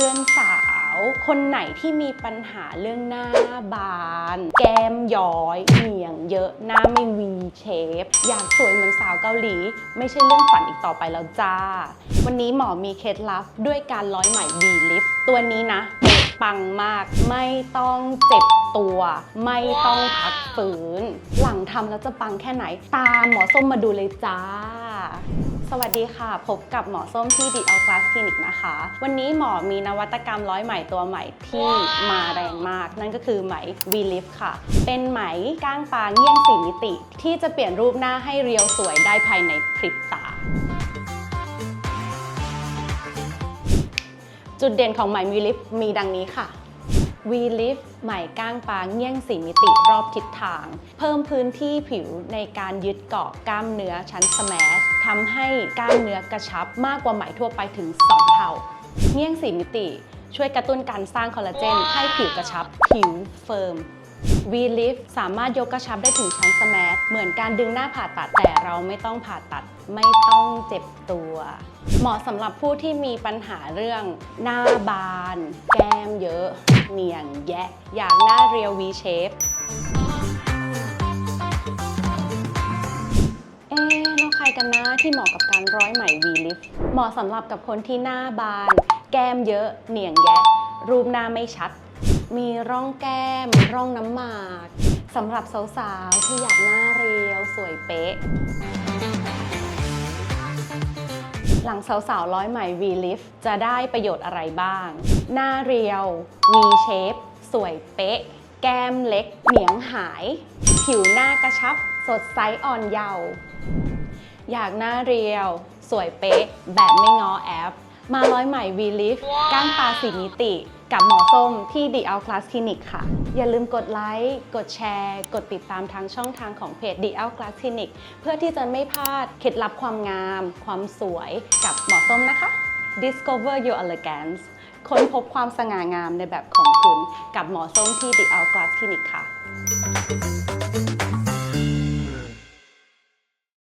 พื่อนสาว คนไหนที่มีปัญหาเรื่องหน้าบาน แก้มย้อยเหนียงเยอะหน้าไม่วีเชฟอยากสวยเหมือนสาวเกาหลี ไม่ใช่เรื่องฝันอีกต่อไปแล้วจ้า วันนี้หมอมีเคล็ดลับด้วยการร้อยไหม V lift ตัวนี้นะป๊ะปังมากไม่ต้องเจ็บตัว ไม่ต้องพักฝืน หลังทำแล้วจะปังแค่ไหน ตามหมอส้มมาดูเลยจ้า สวัสดีค่ะ พบกับหมอส้มที่ The Hourglass Clinic นะคะ วันนี้หมอมีนวัตกรรมร้อยไหมตัวใหม่ที่มาแรงมาก นั่นก็คือไหม V Lift ค่ะ เป็นไหมก้างปลาเงี้ยงสีมิติ ที่จะเปลี่ยนรูปหน้าให้เรียวสวยได้ภายในพริบตาจุดเด่นของไหม V Lift มีดังนี้ค่ะ V Lift ไหม่ก้างปลาเงี้ยงสีมิติรอบทิศทาง เพิ่มพื้นที่ผิวในการยึดเกาะกล้ามเนื้อชั้นสแมชทำให้กล้ามเนื้อกระชับมากกว่าไหมทั่วไปถึง 2 เท่า เงี้ยงสีมิติช่วยกระตุ้นการสร้างคอลลาเจนให้ผิวกระชับ ผิวเฟิร์ม V Lift สามารถยกกระชับได้ถึงชั้นสแมชเหมือนการดึงหน้าผ่าตัดแต่เราไม่ต้องผ่าตัดไม่ต้องเจ็บตัว เหมาะสำหรับผู้ที่มีปัญหาเรื่องหน้าบาน แก้มเยอะ เหนียงแยะ อยากหน้าเรียว V shape เอ๊ะแล้วใครกันนะที่เหมาะกับการร้อยไหม V lift เหมาะสำหรับกับคนที่หน้าบาน แก้มเยอะ เหนียงแยะ รูปหน้าไม่ชัด มีร่องแก้ม ร่องน้ำหมากสำหรับสาวๆที่อยากหน้าเรียวสวยเป๊ะ หลังสาวๆร้อยไหม V lift จะได้ประโยชน์อะไรบ้าง หน้าเรียว V shape สวยเป๊ะ แก้มเล็ก เหนียงหาย ผิวหน้ากระชับ สดใสอ่อนเยาว์อยากหน้าเรียว สวยเป๊ะ แบบไม่ง้อแอป มาร้อยใหม่ V Lift ก้างปลาสีมิติ กับหมอส้มที่ The Out Class Clinic ค่ะ อย่าลืมกดไลค์กดแชร์ กดติดตามทางช่องทางของเพจ The Out Class Clinic เพื่อที่จะไม่พลาดเคล็ดลับความงาม ความสวยกับหมอส้มนะคะ Discover Your Elegance ค้นพบความสง่างามในแบบของคุณกับหมอส้มที่ The Out Class Clinic ค่ะ